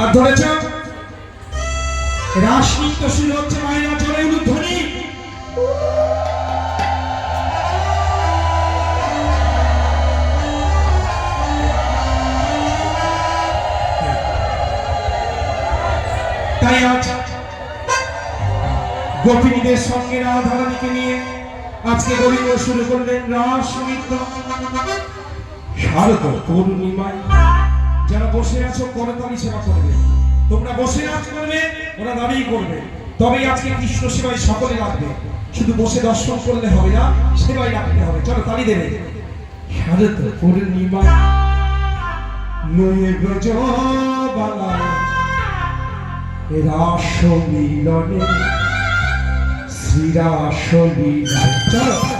আর ধরেছ? রাসনৃত্য শুরু হচ্ছে, মায়েরা চলে উলুধ্বনি তাই গোপিনীদের সঙ্গে রাধারানীকে নিয়ে আজকে গোবিন্দ শুরু করলেন রাস নৃত্য শারদ পূর্ণিমায় যারা বসে আছো, করতালি সেবা করবে। তোমরা বসে আজ করবে, ওরা দাঁড়িয়ে করবে। তবেই আজকে কৃষ্ণ সেবায় সকলে লাগবে। শুধু বসে দর্শন করলে হবে না, সেবায় রাখতে হবে। চলো তালি দেবে। শারদ পূর্ণিমা নয়ে ব্রজ বালায় রাস মিলনে শ্রীরাস লীলায় চলো।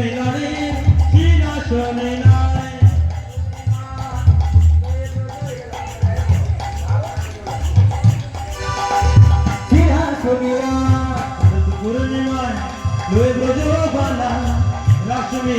মিলনে কি রাসনে নাই পূর্ণিমায় লই বুঝো বালা রাসনে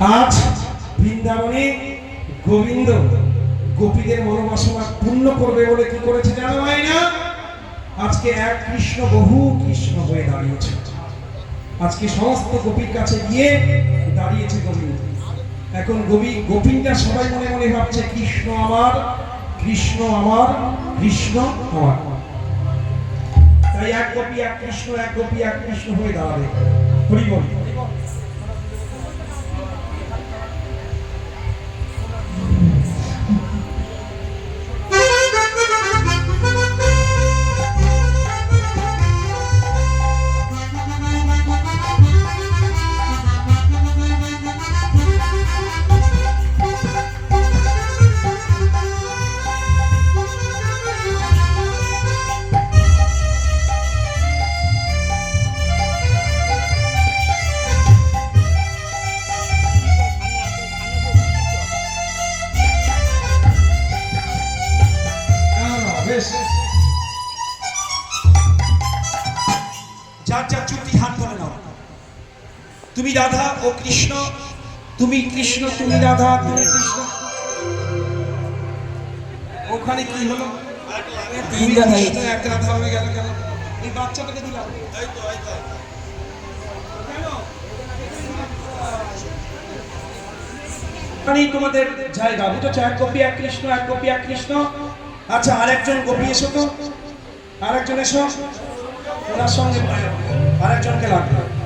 আজ বৃন্দাবনে গোবিন্দ গোপীদের মনোবাসনা পূর্ণ করবে বলে কি করেছে জানো ভাই না আজকে এক কৃষ্ণ, বহু কৃষ্ণ হয়ে দাঁড়িয়েছে। আজকে সমস্ত গোপীর কাছে গিয়ে দাঁড়িয়েছে গোবিন্দ। এখন গোপী, গোপিনটা সবাই মনে মনে ভাবছে, কৃষ্ণ আমার কৃষ্ণ আমার কৃষ্ণ আমার। তাই এক গোপী, এক কৃষ্ণ, এক গোপী, এক কৃষ্ণ হয়ে দাঁড়াবে। হরি তুমি রাধা ও কৃষ্ণ, তুমি কৃষ্ণ, তুমি রাধা, তুমি কৃষ্ণ। ওখানে কি হলো? রাধা এক হয়ে কেন? তোমাদের জায়গা বুঝেছ এক এক কৃষ্ণ, এক গোপী এক কৃষ্ণ। আচ্ছা আরেকজন গোপী এসো তো। আরেকজন এসো। ওনার সঙ্গে আরেকজনকে লাগবে।